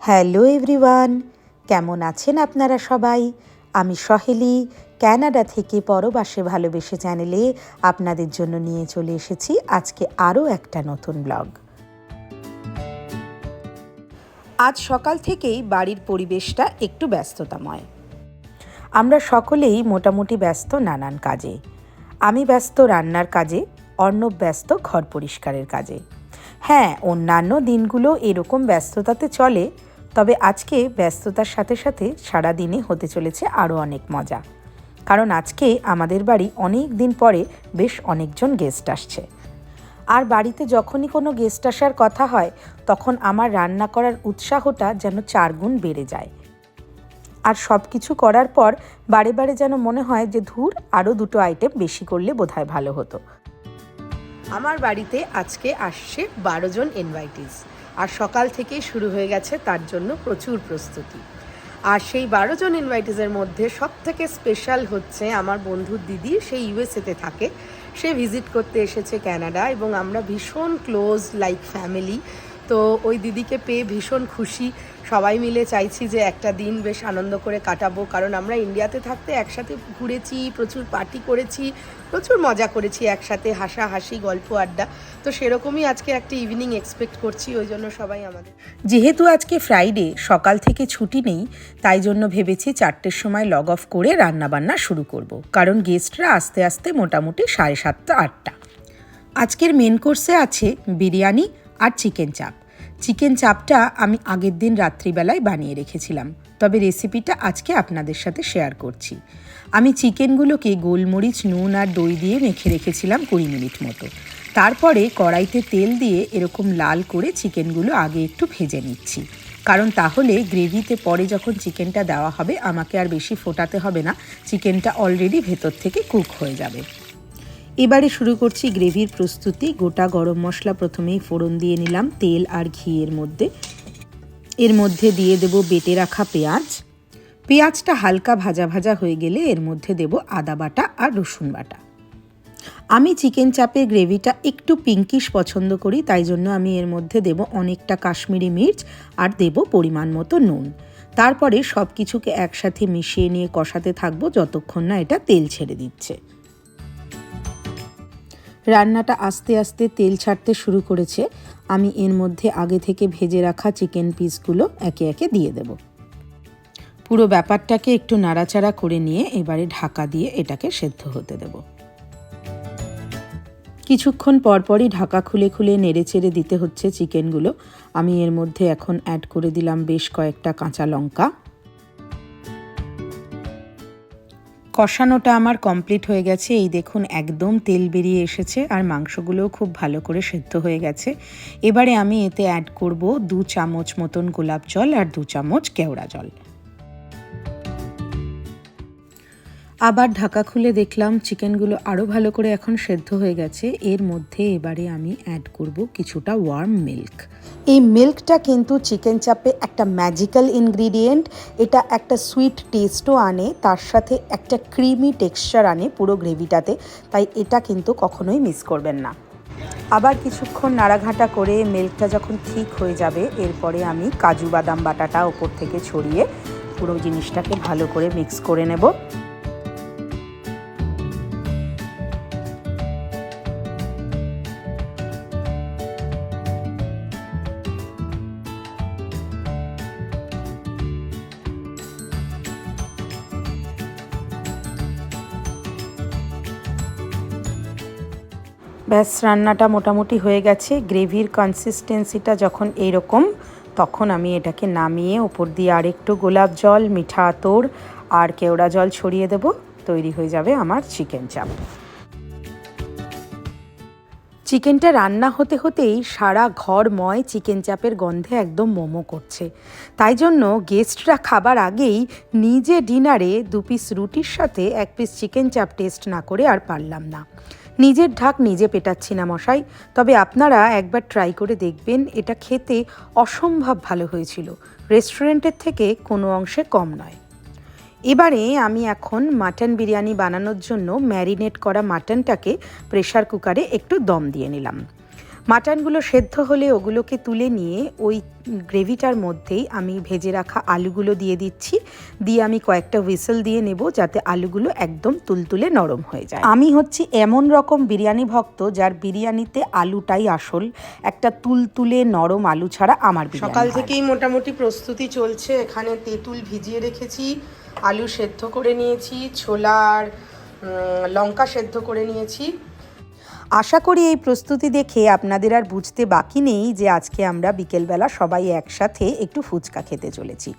Hello everyone, কেমন আছেন আপনারা সবাই? আমি সহেলি, ক্যানাডা থেকে পরবাসে ভালোবেসে চ্যানেলে আপনাদের জন্য নিয়ে চলে এসেছি আজকে আরও একটা নতুন ব্লগ। আজ সকাল থেকেই বাড়ির পরিবেশটা একটু ব্যস্ততাময়। আমরা সকলেই মোটামুটি ব্যস্ত নানান কাজে। আমি ব্যস্ত রান্নার কাজে, অর্ণব ব্যস্ত ঘর পরিষ্কারের কাজে। হ্যাঁ অন্যান্য দিনগুলো এরকম ব্যস্ততাতে চলে তবে আজকে ব্যস্ততার সাথে সাথে সারা দিনে হতে চলেছে আরও অনেক মজা। কারণ আজকে আমাদের বাড়ি অনেক দিন পরে বেশ অনেকজন গেস্ট আসছে। আর বাড়িতে যখনই কোনো গেস্ট আসার কথা হয়, তখন আমার রান্না করার উৎসাহটা যেন চারগুণ বেড়ে যায়। আর সব কিছু করার পর বারে বারে যেন মনে হয় যে ধুর, আরও দুটো আইটেম বেশি করলে বোধহয় ভালো হতো। আমার বাড়িতে আজকে আসছে বারো জন ইনভাইটিস আর সকাল থেকেই শুরু হয়ে গেছে তার জন্য প্রচুর প্রস্তুতি। আর সেই বারো জন ইনভাইটিসের মধ্যে সব থেকে স্পেশাল হচ্ছে আমার বন্ধুর দিদি, সে ইউএসএতে থাকে। সে ভিজিট করতে এসেছে ক্যানাডা এবং আমরা ভীষণ ক্লোজ লাইক ফ্যামিলি তো ওই দিদিকে পেয়ে ভীষণ খুশি। সবাই মিলে চাইছি যে একটা দিন বেশ আনন্দ করে কাটাবো, কারণ আমরা ইন্ডিয়াতে থাকতে একসাথে ঘুরেছি, প্রচুর পার্টি করেছি, প্রচুর মজা করেছি, একসাথে হাসাহাসি, গল্প, আড্ডা। তো সেরকমই আজকে একটা ইভিনিং এক্সপেক্ট করছি, ওই জন্য সবাই আমাদের যেহেতু আজকে ফ্রাইডে সকাল থেকে ছুটি নেই, তাই জন্য ভেবেছি চারটের সময় লগ অফ করে রান্নাবান্না শুরু করব, কারণ গেস্টরা আস্তে আস্তে মোটামুটি সাড়ে সাতটা, আটটা। আজকের মেন কোর্সে আছে বিরিয়ানি আর চিকেন চাপ চিকেন চাপটা আমি আগের দিন রাত্রিবেলায় বানিয়ে রেখেছিলাম। তবে রেসিপিটা আজকে আপনাদের সাথে শেয়ার করছি। আমি চিকেনগুলোকে গোলমরিচ, নুন আর দই দিয়ে মেখে রেখেছিলাম কুড়ি মিনিট মতো। তারপরে কড়াইতে তেল দিয়ে এরকম লাল করে চিকেনগুলো আগে একটু ভেজে নিচ্ছি। কারণ তাহলে গ্রেভিতে পরে যখন চিকেনটা দেওয়া হবে, আমাকে আর বেশি ফোটাতে হবে না। চিকেনটা অলরেডি ভেতর থেকে কুক হয়ে যাবে। এবারে শুরু করছি গ্রেভির প্রস্তুতি। গোটা গরম মশলা প্রথমেই ফোড়ন দিয়ে নিলাম, তেল আর ঘিয়ের মধ্যে। এর মধ্যে দিয়ে দেব বেটে রাখা পেঁয়াজ। পেঁয়াজটা হালকা ভাজা ভাজা হয়ে গেলে এর মধ্যে দেব আদা বাটা আর রসুন বাটা। আমি চিকেন চাপের গ্রেভিটা একটু পিঙ্কিশ পছন্দ করি, তাই জন্য আমি এর মধ্যে দেব অনেকটা কাশ্মীরি মির্চ আর দেব পরিমাণ মতো নুন। তারপরে সব কিছুকে একসাথে মিশিয়ে নিয়ে কষাতে থাকব, যতক্ষণ না এটা তেল ছেড়ে দিচ্ছে। রান্নাটা আস্তে আস্তে তেল ছাড়তে শুরু করেছে। আমি এর মধ্যে আগে থেকে ভেজে রাখা চিকেন পিসগুলো একে একে দিয়ে দেব। পুরো ব্যাপারটাকে একটু নাড়াচাড়া করে নিয়ে এবারে ঢাকা দিয়ে এটাকে সেদ্ধ হতে দেব। কিছুক্ষণ পরপরই ঢাকা খুলে খুলে নেড়ে চেড়ে দিতে হচ্ছে চিকেনগুলো। আমি এর মধ্যে এখন অ্যাড করে দিলাম বেশ কয়েকটা কাঁচা লঙ্কা। কষানোটা আমার কমপ্লিট হয়ে গেছে। এই দেখুন, একদম তেল বেরিয়ে এসেছে আর মাংসগুলোও খুব ভালো করে সেদ্ধ হয়ে গেছে। এবারে আমি এতে অ্যাড করব দু চামচ মতন গোলাপ জল আর দু চামচ কেওড়া জল। আবার ঢাকা খুলে দেখলাম, চিকেনগুলো আরও ভালো করে এখন সেদ্ধ হয়ে গেছে। এর মধ্যে এবারে আমি অ্যাড করব কিছুটা ওয়ার্ম মিল্ক এই মিল্কটা কিন্তু চিকেন চাপে একটা ম্যাজিক্যাল ইনগ্রিডিয়েন্ট এটা একটা সুইট টেস্টও আনে, তার সাথে একটা ক্রিমি টেক্সচার আনে পুরো গ্রেভিটাতে তাই এটা কিন্তু কখনোই মিস করবেন না। আবার কিছুক্ষণ নাড়াঘাটা করে মিল্কটা যখন ঠিক হয়ে যাবে, এরপরে আমি কাজু বাদাম বাটাটা ওপর থেকে ছড়িয়ে পুরো জিনিসটাকে ভালো করে মিক্স করে নেব। ব্যাস, রান্নাটা মোটামুটি হয়ে গেছে। গ্রেভির কনসিস্টেন্সিটা যখন এইরকম, তখন আমি এটাকে নামিয়ে ওপর দিয়ে আরেকটু গোলাপ জল, মিঠা আতর আর কেওড়া জল ছড়িয়ে দেব। তৈরি হয়ে যাবে আমার চিকেন চাপ চিকেনটা রান্না হতে হতেই সারা ঘরময় চিকেন চাপের গন্ধে একদম মোমো করছে। তাই জন্য গেস্টরা খাবার আগেই নিজে ডিনারে দু পিস রুটির সাথে এক পিস চিকেন চাপ টেস্ট না করে আর পারলাম না। নিজের ঢাক নিজে পেটাচ্ছি না মশাই। তবে আপনারা একবার ট্রাই করে দেখবেন, এটা খেতে অসম্ভব ভালো হয়েছিল। রেস্টুরেন্টের থেকে কোনো অংশে কম নয়। এবারে আমি এখন মাটন বিরিয়ানি বানানোর জন্য ম্যারিনেট করা মাটনটাকে প্রেশার কুকারে একটু দম দিয়ে নিলাম। মাটনগুলো সেদ্ধ হলে ওগুলোকে তুলে নিয়ে ওই গ্রেভিটার মধ্যেই আমি ভেজে রাখা আলুগুলো দিয়ে দিচ্ছি। দিয়ে আমি কয়েকটা হুইসেল দিয়ে নেব যাতে আলুগুলো একদম তুলতুলে নরম হয়ে যায়। আমি হচ্ছি এমন রকম বিরিয়ানি ভক্ত যার বিরিয়ানিতে আলুটাই আসল একটা তুলতুলে নরম আলু ছাড়া আমার সকাল থেকেই মোটামুটি প্রস্তুতি চলছে। এখানে তেঁতুল ভিজিয়ে রেখেছি আলু সেদ্ধ করে নিয়েছি ছোলার লঙ্কা সেদ্ধ করে নিয়েছি। আশা করি এই প্রস্তুতি দেখে আপনাদের আর বুঝতে বাকি নেই যে আজকে আমরা বিকেলবেলা সবাই একসাথে একটু ফুচকা খেতে চলেছি।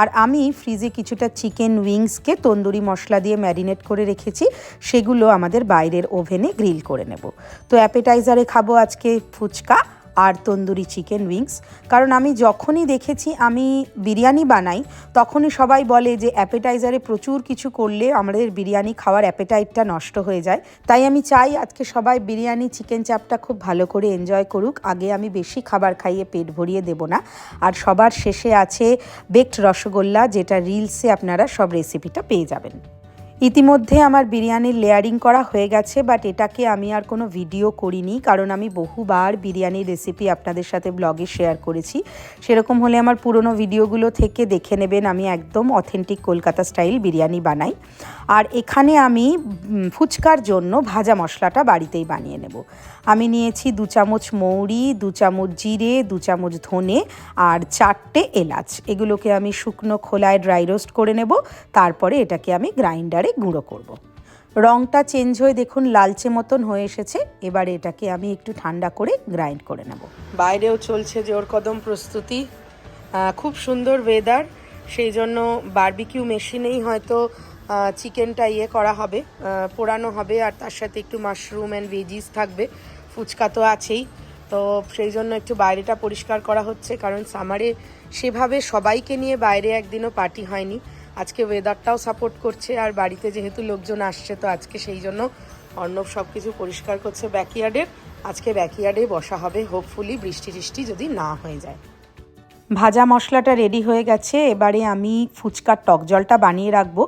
আর আমি ফ্রিজে কিছুটা চিকেন উইংসকে তন্দুরি মশলা দিয়ে ম্যারিনেট করে রেখেছি, সেগুলো আমাদের বাইরের ওভেনে গ্রিল করে নেব। তো অ্যাপেটাইজারে খাব আজকে ফুচকা আর তন্দুরি চিকেন উইংস। কারণ আমি যখনই দেখেছি আমি বিরিয়ানি বানাই, তখনই সবাই বলে যে অ্যাপেটাইজারে প্রচুর কিছু করলে আমাদের বিরিয়ানি খাওয়ার অ্যাপেটাইটটা নষ্ট হয়ে যায়। তাই আমি চাই আজকে সবাই বিরিয়ানি, চিকেন চাপটা খুব ভালো করে এনজয় করুক। আগে আমি বেশি খাবার খাইয়ে পেট ভরিয়ে দেব না। আর সবার শেষে আছে বেকড রসগোল্লা, যেটা রিলসে আপনারা সব রেসিপিটা পেয়ে যাবেন। ইতিমধ্যে আমার বিরিয়ানির লেয়ারিং করা হয়ে গেছে বাট এটাকে আমি আর কোনো ভিডিও করিনি, কারণ আমি বহুবার বিরিয়ানির রেসিপি আপনাদের সাথে ব্লগে শেয়ার করেছি। সেরকম হলে আমার পুরনো ভিডিওগুলো থেকে দেখে নেবেন, আমি একদম অথেন্টিক কলকাতা স্টাইল বিরিয়ানি বানাই। আর এখানে আমি ফুচকার জন্য ভাজা মশলাটা বাড়িতেই বানিয়ে নেব। আমি নিয়েছি দু চামচ মৌরি, দু চামচ জিরে, দু চামচ ধনে আর চারটে এলাচ। এগুলোকে আমি শুকনো খোলায় ড্রাই রোস্ট করে নেব, তারপরে এটাকে আমি গ্রাইন্ডারে গুঁড়ো করব। রংটা চেঞ্জ হয়ে দেখুন লালচে মতন হয়ে এসেছে। এবারে এটাকে আমি একটু ঠান্ডা করে গ্রাইন্ড করে নেব। বাইরেও চলছে জোর কদম প্রস্তুতি। খুব সুন্দর ওয়েদার সেই জন্য বারবিকিউ মেশিনেই হয়তো চিকেনটা ইয়ে করা হবে পোড়ানো হবে, আর তার সাথে একটু মাশরুম অ্যান্ড ভেজিস থাকবে। ফুচকা তো আছেই। তো সেই জন্য একটু বাইরেটা পরিষ্কার করা হচ্ছে, কারণ সামারে সেভাবে সবাইকে নিয়ে বাইরে একদিনও পার্টি হয়নি। আজকে ওয়েদারটাও সাপোর্ট করছে, আর বাড়িতে যেহেতু লোকজন আসছে, তো আজকে সেই জন্য অর্ণব সব কিছু পরিষ্কার করছে ব্যাকইয়ার্ডের আজকে ব্যাকইয়ার্ডে বসা হবে হোপফুলি বৃষ্টি টিষ্টি যদি না হয়ে যায়। ভাজা মশলাটা রেডি হয়ে গেছে, এবারে আমি ফুচকার টক জলটা বানিয়ে রাখব।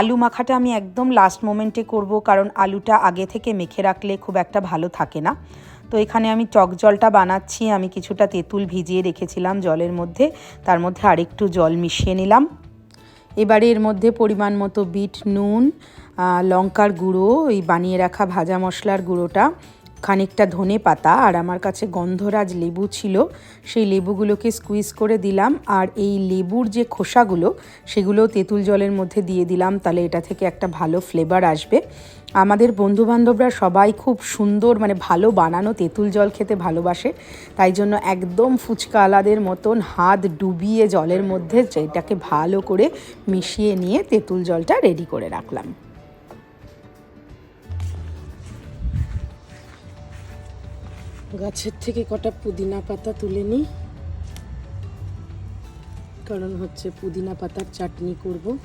আলু মাখাটা আমি একদম লাস্ট মোমেন্টে করব, কারণ আলুটা আগে থেকে মেখে রাখলে খুব একটা ভালো থাকে না। তো এখানে আমি টক জলটা বানাচ্ছি, আমি কিছুটা তেঁতুল ভিজিয়ে রেখেছিলাম জলের মধ্যে, তার মধ্যে আরেকটু জল মিশিয়ে নিলাম। এবারে এর মধ্যে পরিমাণ মতো বিট, নুন লঙ্কার গুঁড়ো, এই বানিয়ে রাখা ভাজা মশলার গুঁড়োটা। খানিকটা ধনে পাতা আর আমার কাছে গন্ধরাজ লেবু ছিল, সেই লেবুগুলোকে স্কুইজ করে দিলাম আর এই লেবুর যে খোসাগুলো সেগুলো তেঁতুল জলের মধ্যে দিয়ে দিলাম, তাহলে এটা থেকে একটা ভালো ফ্লেভার আসবে। আমাদের বন্ধুবান্ধবরা সবাই খুব সুন্দর মানে ভালো বানানো তেঁতুল জল খেতে ভালোবাসে, তাই জন্য একদম ফুচকা আলাদের মতন হাত ডুবিয়ে জলের মধ্যে যেটাকে ভালো করে মিশিয়ে নিয়ে তেঁতুল জলটা রেডি করে রাখলাম। গাছের থেকে কটা পুদিনা পাতা তুলে নিই। কারণ হচ্ছে পুদিনা পাতার চাটনি করব।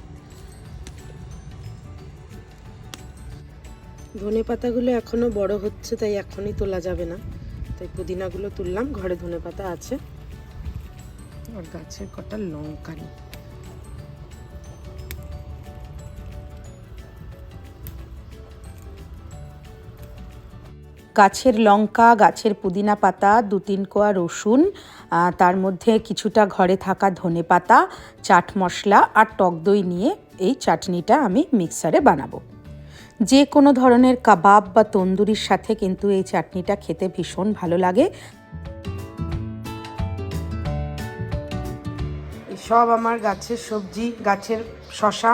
ধনে পাতাগুলো এখনও বড় হচ্ছে, তাই এখনই তোলা যাবে না। তাই পুদিনাগুলো তুললাম, ঘরে ধনে পাতা আছে। আর গাছের কটা লঙ্কা নিই। গাছের লঙ্কা, গাছের পুদিনা পাতা, দু তিন কোয়া রসুন তার মধ্যে কিছুটা ঘরে থাকা ধনে পাতা, চাট মশলা আর টক দই নিয়ে এই চাটনিটা আমি মিক্সারে বানাবো। যে কোনো ধরনের কাবাব বা তন্দুরির সাথে কিন্তু এই চাটনিটা খেতে ভীষণ ভালো লাগে। সব আমার গাছের সবজি, গাছের শশা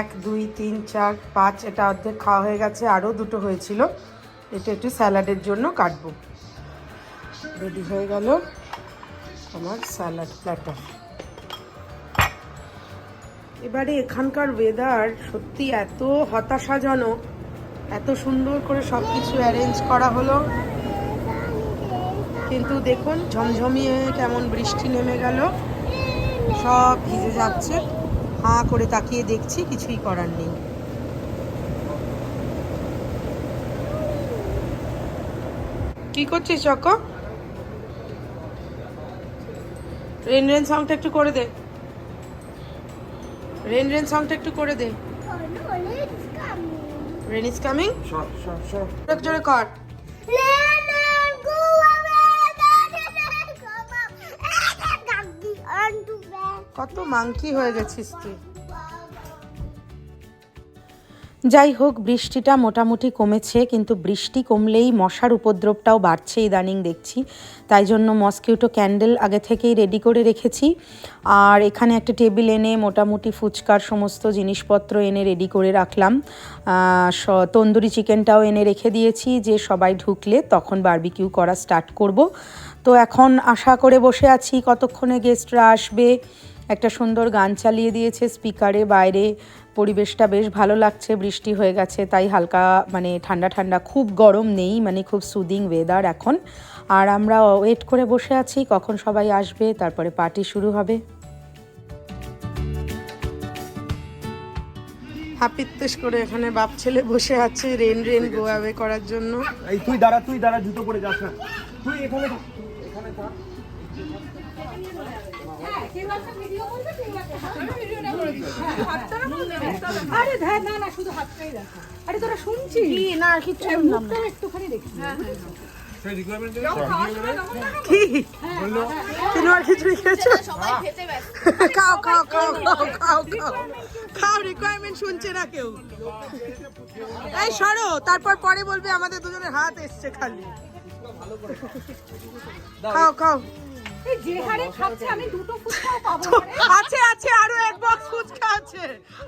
এক, দুই, তিন, চার, পাঁচ, এটা অর্ধেক খাওয়া হয়ে গেছে, আরও দুটো হয়েছিল। এটা একটু স্যালাডের জন্য কাটবো। রেডি হয়ে গেল আমার স্যালাড প্ল্যাটার। এবারে এখানকার ওয়েদার সত্যি এত হতাশাজনক, এত সুন্দর করে সব কিছু অ্যারেঞ্জ করা হলো। কিন্তু দেখুন, ঝমঝমিয়ে কেমন বৃষ্টি নেমে গেল। সব ভিজে যাচ্ছে। হাঁ করে তাকিয়ে দেখছি, কিছুই করার নেই। কি করছিস চক? রেন রেন সংটা একটু করে দে। রেন রেন সংটা একটু করে দে। রেন ইজ কামিং জোরে কর। কত মাংকি হয়ে গেছিস তুই। যাই হোক, বৃষ্টিটা মোটামুটি কমেছে, কিন্তু বৃষ্টি কমলেই মশার উপদ্রবটাও বাড়ছে ইদানিং দেখছি। তাই জন্য মসকিউটো ক্যান্ডেল আগে থেকেই রেডি করে রেখেছি। আর এখানে একটা টেবিল এনে মোটামুটি ফুচকার সমস্ত জিনিসপত্র এনে রেডি করে রাখলাম। তন্দুরি চিকেনটাও এনে রেখে দিয়েছি যে সবাই ঢুকলে তখন বারবিকিউ করা স্টার্ট করব। তো এখন আশা করে বসে আছি, কতক্ষণে গেস্টরা আসবে? একটা সুন্দর গান চালিয়ে দিয়েছে স্পিকারে বাইরে। পরিবেশটা বেশ ভালো লাগছে বৃষ্টি হয়ে গেছে তাই হালকা মানে ঠান্ডা ঠান্ডা খুব গরম নেই মানে খুব সুদিং ওয়েদার এখন। আর আমরা ওয়েট করে বসে আছি কখন সবাই আসবে তারপরে পার্টি শুরু হবে। হাপিত্তেশ করে এখানে বাপ ছেলে বসে আছে রেন রেন গোয়াবে করার জন্য। এই তুই দাঁড়া তুই দাঁড়া জুতো পরে যাস না। তুই এখানে এখানে থাক। আরে ধ্যান না না শুধু হাতটাই দেখা। আরে তোরা শুনছিস? কি? না কিছু একটুখানি দেখি। খাও খাও খাও খাও খাও খাও। খাও রিকোয়ারমেন্ট শুনছে না কেউ। এই সরো তারপর পরে বলবে আমাদের দুজনের হাত এসছে খালি। খাও খাও। যে হারে খাচ্ছে আমি দুটো ফুচকাও পাবো আছে আছে আরও এক বক্স ফুচকা আছে।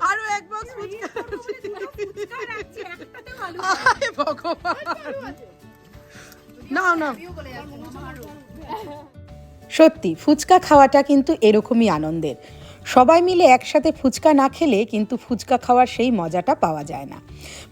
আরও এক বক্স ফুচকা আছে। আয় ভগবান। নাও নাও। সত্যি ফুচকা খাওয়াটা কিন্তু এরকমই আনন্দের। সবাই মিলে একসাথে ফুচকা না খেলে কিন্তু ফুচকা খাওয়ার সেই মজাটা পাওয়া যায় না।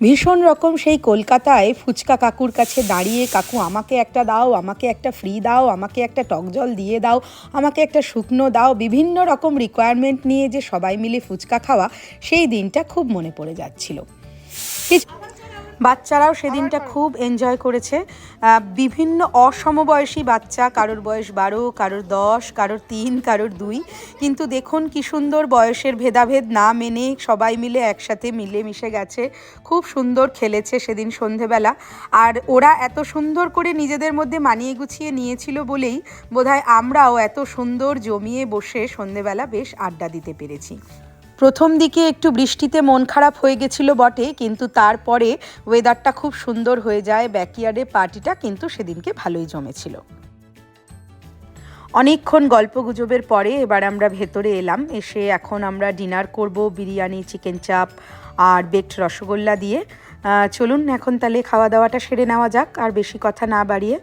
ভীষণ রকম সেই কলকাতায় ফুচকা কাকুর কাছে দাঁড়িয়ে, কাকু, আমাকে একটা দাও, আমাকে একটা ফ্রি দাও, আমাকে একটা টক জল দিয়ে দাও, আমাকে একটা শুকনো দাও। বিভিন্ন রকম রিকোয়ারমেন্ট নিয়ে যে সবাই মিলে ফুচকা খাওয়া, সেই দিনটা খুব মনে পড়ে যাচ্ছিল। কিছু বাচ্চারাও সেদিনটা খুব এনজয় করেছে। বিভিন্ন অসমবয়সী বাচ্চা কারোর বয়স বারো কারোর দশ কারোর তিন কারোর দুই। কিন্তু দেখুন কি সুন্দর বয়সের ভেদাভেদ না মেনে সবাই মিলে একসাথে মিলে মিশে গেছে। খুব সুন্দর খেলেছে সেদিন সন্ধেবেলা। আর ওরা এত সুন্দর করে নিজেদের মধ্যে মানিয়ে গুছিয়ে নিয়েছিল বলেই বোধহয় আমরাও এত সুন্দর জমিয়ে বসে সন্ধেবেলা বেশ আড্ডা দিতে পেরেছি। প্রথম দিকে একটু বৃষ্টিতে মন খারাপ হয়ে গেছিল বটে, কিন্তু তারপরে ওয়েদারটা খুব সুন্দর হয়ে যায় ব্যাকইয়ার্ডে পার্টিটা কিন্তু সেদিনকে ভালোই জমেছিল। অনেকক্ষণ গল্প গুজবের পরে এবার আমরা ভেতরে এলাম, এসে এখন আমরা ডিনার করব বিরিয়ানি চিকেন চাপ আর বেকড রসগোল্লা দিয়ে। চলুন এখন তাহলে খাওয়া দাওয়াটা সেরে নেওয়া যাক, আর বেশি কথা না বাড়িয়ে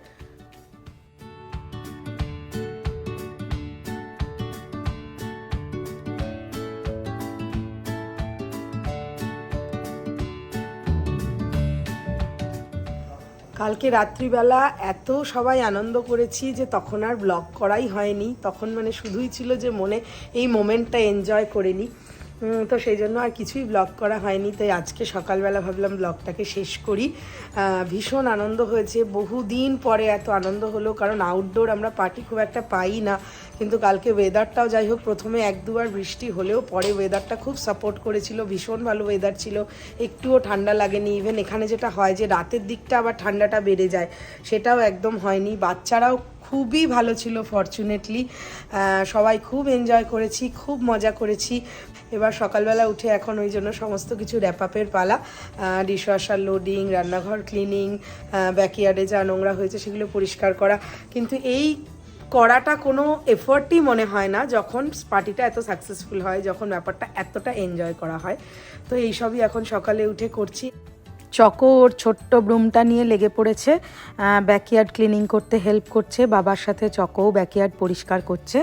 কালকে রাত্রিবেলা এত সবাই আনন্দ করেছি যে তখন আর ব্লগ করাই হয়নি। তখন মানে শুধুই ছিল যে মনে এই মোমেন্টটা এনজয় করে নিই তো সেই জন্য আর কিছুই ব্লগ করা হয়নি। তাই আজকে সকালবেলা ভাবলাম ব্লগটাকে শেষ করি। ভীষণ আনন্দ হয়েছে। বহুদিন পরে এত আনন্দ হলো, কারণ আউটডোর আমরা পার্টি খুব একটা পাই না। কিন্তু কালকে ওয়েদারটাও যাই হোক, প্রথমে এক দুবার বৃষ্টি হলেও পরে ওয়েদারটা খুব সাপোর্ট করেছিল, ভীষণ ভালো ওয়েদার ছিল। একটুও ঠান্ডা লাগেনি। ইভেন এখানে যেটা হয় যে, রাতের দিকটা আবার ঠান্ডাটা বেড়ে যায়, সেটাও একদম হয়নি। বাচ্চারাও খুবই ভালো ছিল ফর্চুনেটলি সবাই খুব এনজয় করেছি, খুব মজা করেছি। এবার সকালবেলা উঠে এখন ওই জন্য সমস্ত কিছু র্যাপাপের পালা। ডিশওয়াশার লোডিং রান্নাঘর ক্লিনিং ব্যাকইয়ার্ডে যা নোংরা হয়েছে সেগুলো পরিষ্কার করা। কিন্তু এই করাটা কোনো এফোর্টই মনে হয় না যখন পার্টিটা এত সাকসেসফুল হয়, যখন ব্যাপারটা এতটা এনজয় করা হয়। তো এইসবই এখন সকালে উঠে করছি। চকো ওর ছোট্ট ব্রুমটা নিয়ে লেগে পড়েছে ব্যাকইয়ার্ড ক্লিনিং করতে হেল্প করছে, বাবার সাথে চকোও ব্যাকইয়ার্ড পরিষ্কার করছে।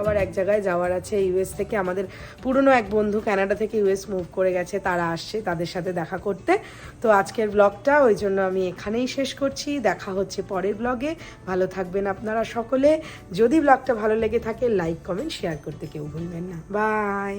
আবার এক জায়গায় যাওয়ার আছে ইউএস থেকে আমাদের পুরনো এক বন্ধু কানাডা থেকে ইউএস মুভ করে গেছে, তারা আসছে তাদের সাথে দেখা করতে। তো আজকের ব্লগটা ওই জন্য আমি এখানেই শেষ করছি, দেখা হচ্ছে পরের ব্লগে ভালো থাকবেন আপনারা সকলে। যদি ব্লগটা ভালো লেগে থাকে লাইক কমেন্ট শেয়ার করতে কেউ ভুলবেন না। বাই